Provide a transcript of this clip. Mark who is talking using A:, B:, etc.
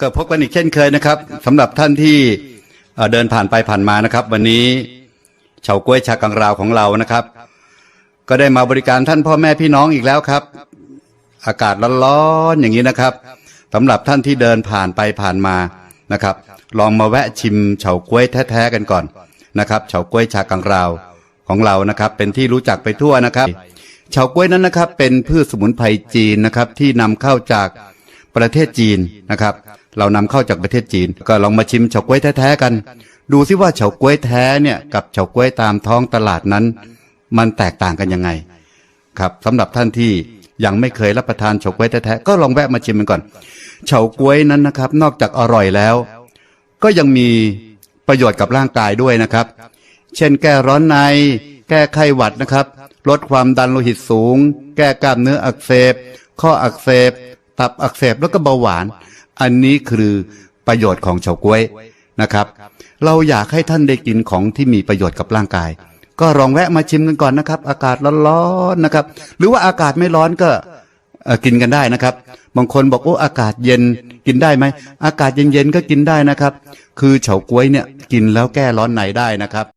A: ก็พบกันอีกเช่นเคยนะครับสำหรับท่านที่เดินผ่านไปผ่านมานะครับ วันนี้เฉาก้วยชากังราวของเรานะครับ ก็ได้มาบริการท่านพ่อแม่พี่น้องอีกแล้วครับ อากาศร้อนๆอย่างนี้นะครับสำหรับท่านที่เดินผ่านไปผ่านมานะครับ ลองมาแวะชิมเฉาก้วยแท้ๆกันก่อนนะครับเฉาก้วยชากังราวของเรานะครับ เป็นที่รู้จักไปทั่วนะครับเฉาก้วยนั้นนะครับ เป็นพืชสมุนไพรจีนนะครับ ที่นำเข้าจาก ประเทศจีนนะครับ เรานำเข้าจากประเทศจีน ก็ลองมาชิมเฉาก้วยแท้ๆกัน ดูซิว่าเฉาก้วยแท้เนี่ยกับเฉาก้วยตามท้องตลาดนั้น มันแตกต่างกันยังไงครับสำหรับท่านที่ยังไม่เคยรับประทานเฉาก๊วยแท้ๆก็ลองแวะมาชิมมันก่อนเฉาก๊วยนั้นนะครับ นอกจากอร่อยแล้ว ก็ยังมีประโยชน์กับร่างกายด้วยนะครับ เช่นแก้ร้อนใน แก้ไข้หวัดนะครับ ลดความดันโลหิตสูง แก้กล้ามเนื้ออักเสบ ข้ออักเสบ ตับอักเสบแล้วก็เบาหวาน อันนี้คือประโยชน์ของเฉาก๊วยนะครับ เราอยากให้ท่านได้กินของที่มีประโยชน์กับร่างกาย ก็ลองแวะมาชิมกันก่อนนะครับ อากาศร้อนๆนะครับ หรือว่าอากาศไม่ร้อนก็กินกันได้นะครับ บางคนบอกโอ้อากาศเย็นกินได้ไหมอากาศเย็นๆก็กินได้นะครับ คือเฉาก๊วยเนี่ยกินแล้วแก้ร้อนในได้นะครับ